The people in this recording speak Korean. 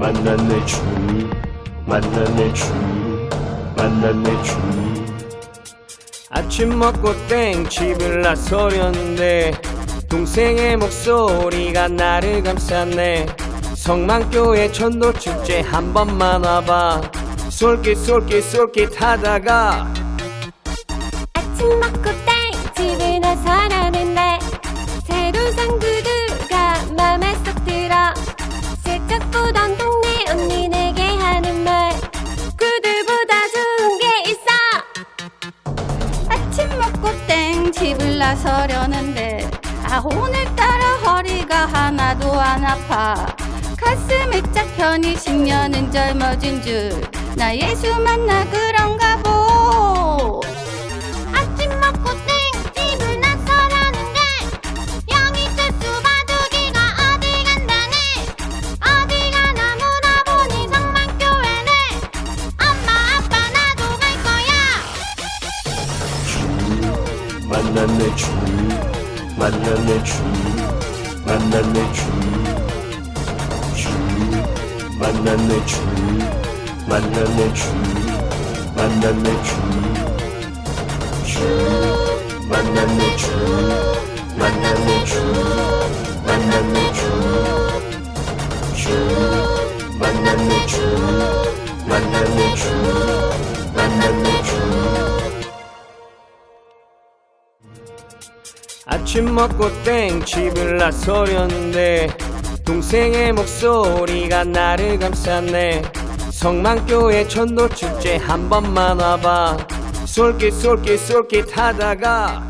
주 만났네 주 만났네 주 만났네 주 아침 먹고 땡 집을 나서려는데 동생의 목소리가 나를 감쌌네. 성만교회 전도 축제 한 번만 와봐. 솔깃 솔깃 솔깃 하다가 아침 먹고 땡 집을 나서려는 아침 먹고 땡 집을 나서려는데 아 오늘따라 허리가 하나도 안 아파. 가슴이 짝 편히 10년은 젊어진 줄 나 예수 만나 그 거야 주 만났네 주 만났네 주 만났네 주주 만났네 주 만났 아침 먹고 땡 집을 나서려는데 동생의 목소리가 나를 감쌌네. 성만교회 전도축제 한 번만 와봐. 솔깃솔깃 솔깃 하다가